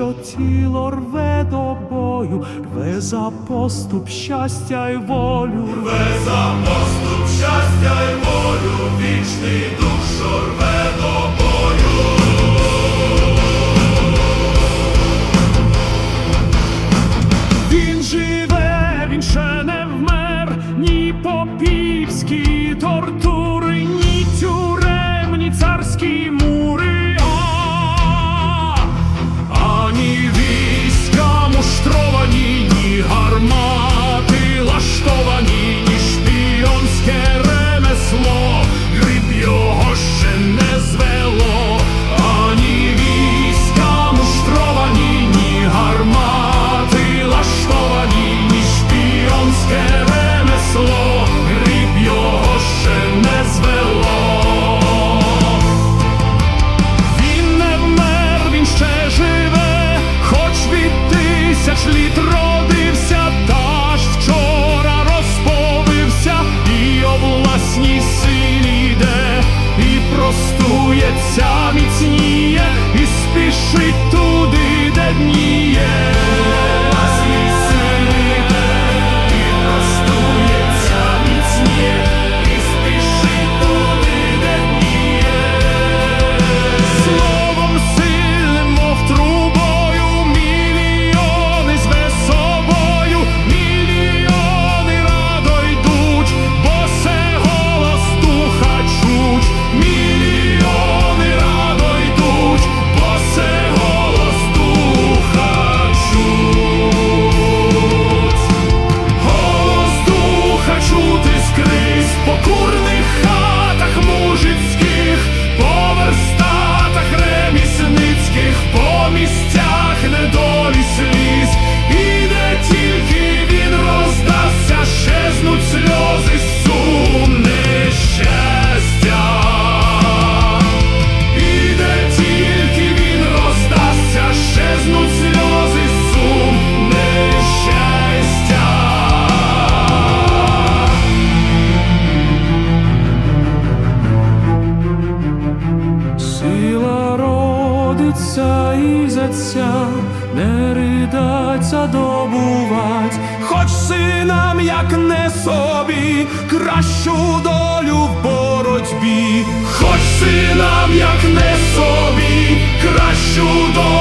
що тіло рве до бою, рве за поступ щастя й волю, рве за поступ щастя й волю, вічний душу рве до бою. Він живе, він ще не вмер, ні попівські тортури. сміються і заця, не ридаться добувать, хоч синам, як не собі, кращу долю в боротьбі, хоч синам, як не собі, кращу долю.